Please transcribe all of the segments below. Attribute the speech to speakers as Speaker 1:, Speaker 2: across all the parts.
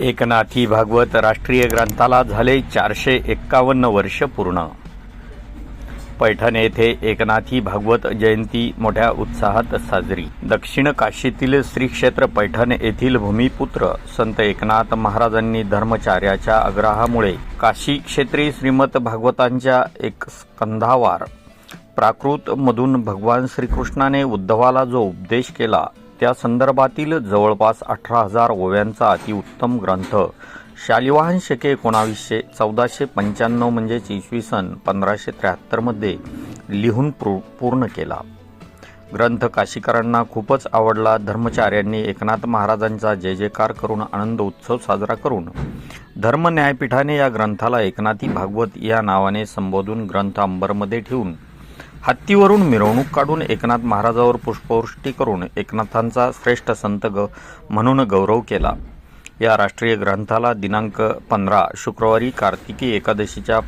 Speaker 1: एकनाथी भागवत राष्ट्रीय ग्रंथाला झाले चारशे एक्कावन्न वर्ष पूर्ण. पैठण येथे एकनाथी भागवत जयंती मोठ्या उत्साहात साजरी. दक्षिण काशीतील श्री क्षेत्र पैठण येथील भूमिपुत्र संत एकनाथ महाराजांनी धर्मचार्याच्या आग्रहामुळे काशी क्षेत्री श्रीमत भागवतांच्या एक स्कंधावार प्राकृत मधून भगवान श्रीकृष्णाने उद्धवाला जो उपदेश केला त्या संदर्भातील जवळपास अठरा हजार ओव्यांचा अतिउत्तम ग्रंथ. शालिवाहन शके एकोणावीसशे चौदाशे पंच्याण्णव म्हणजेच इसवी सन पंधराशे त्र्याहत्तरमध्ये लिहून पूर्ण केला. ग्रंथ काशीकरांना खूपच आवडला. धर्मचार्यांनी एकनाथ महाराजांचा जय जयकार करून आनंद उत्सव साजरा करून धर्मन्यायपीठाने या ग्रंथाला एकनाथी भागवत या नावाने संबोधून ग्रंथ अंबरमध्ये ठेवून हत्तीवरून मिरवणूक काढून एकनाथ महाराजावर पुष्पवृष्टी करून एकनाथांचा श्रेष्ठ संत ग म्हणून गौरव केला. या राष्ट्रीय ग्रंथाला दिनांक पंधरा शुक्रवारी कार्तिकी एकादशीच्या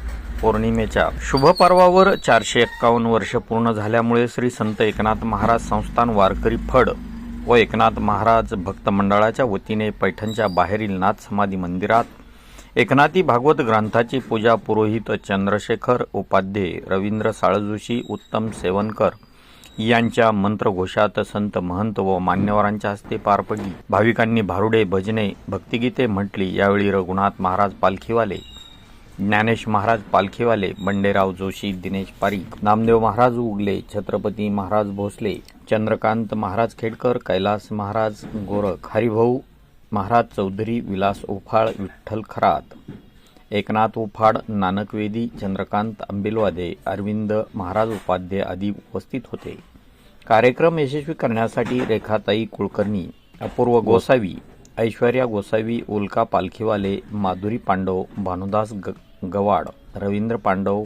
Speaker 1: पौर्णिमेच्या शुभपर्वावर चारशे एक्कावन्न वर्ष पूर्ण झाल्यामुळे श्री संत एकनाथ महाराज संस्थान वारकरी फड व एकनाथ महाराज भक्त मंडळाच्या वतीने पैठणच्या बाहेरील नाथ समाधी मंदिरात एकनाथी भागवत ग्रंथाची पूजा पुरोहित चंद्रशेखर उपाध्ये रवींद्र साळजोशी उत्तम सेवनकर यांच्या मंत्रघोषात संत महंत व मान्यवरांच्या हस्ते पार पडली भाविकांनी भारुडे भजने भक्तिगीते म्हटली. यावेळी रघुनाथ महाराज पालखीवाले ज्ञानेश महाराज पालखीवाले बंडेराव जोशी दिनेश पारीख नामदेव महाराज उगले छत्रपती महाराज भोसले चंद्रकांत महाराज खेडकर कैलास महाराज गोरख हरिभाऊ महाराज चौधरी विलास उफाळ विठ्ठल खरात एकनाथ उफाड नानकवेदी चंद्रकांत आंबेलवादे अरविंद महाराज उपाध्ये आदी उपस्थित होते. कार्यक्रम यशस्वी करण्यासाठी रेखाताई कुलकर्णी अपूर्व गोसावी ऐश्वर्या गोसावी उल्का पालखीवाले माधुरी पांडव भानुदास ग गवाड रवींद्र पांडव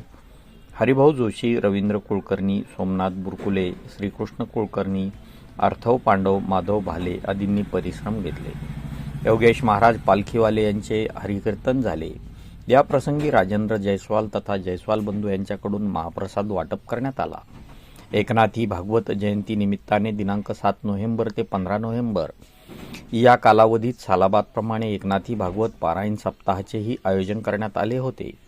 Speaker 1: हरिभाऊ जोशी रवींद्र कुलकर्णी सोमनाथ बुरकुले श्रीकृष्ण कुलकर्णी अर्थव पांडव माधव भाले आदींनी परिश्रम घेतले. योगेश महाराज पालखीवाले यांचे हरिकीर्तन झाले. या प्रसंगी राजेंद्र जयस्वाल तथा जयस्वाल बंधू यांच्याकडून महाप्रसाद वाटप करण्यात आला. एकनाथी भागवत जयंती निमित्ताने दिनांक सात नोव्हेंबर ते पंधरा नोव्हेंबर. या कालावधीत सालाबादप्रमाणे एकनाथी भागवत पारायण सप्ताहाचेही आयोजन करण्यात आले होते.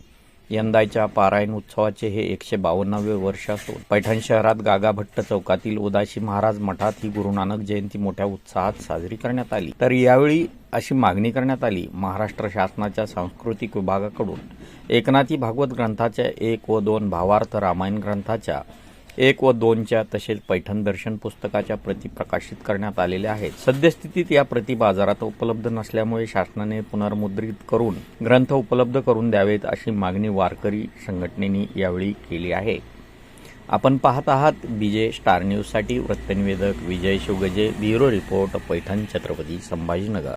Speaker 1: यंदाच्या पारायण उत्सवाचे हे एकशे बावन्नावे वर्ष असून पैठण शहरात गागाभट्ट चौकातील उदाशी महाराज मठात ही गुरु नानक जयंती मोठ्या उत्साहात साजरी करण्यात आली. तर यावेळी अशी मागणी करण्यात आली. महाराष्ट्र शासनाच्या सांस्कृतिक विभागाकडून एकनाथी भागवत ग्रंथाच्या एक व दोन भावार्थ रामायण ग्रंथाच्या एक व दोनच्या तसेच पैठण दर्शन पुस्तकाच्या प्रती प्रकाशित करण्यात आलेल्या आहेत. सद्यस्थितीत या प्रती बाजारात उपलब्ध नसल्यामुळे शासनाने पुनर्मुद्रित करून ग्रंथ उपलब्ध करून द्यावेत अशी मागणी वारकरी संघटनेने यावेळी केली आहे. आपण पाहत आहात बीजे स्टार न्यूजसाठी वृत्तनिवेदक विजय शिवगजे ब्युरो रिपोर्ट पैठण छत्रपती संभाजीनगर.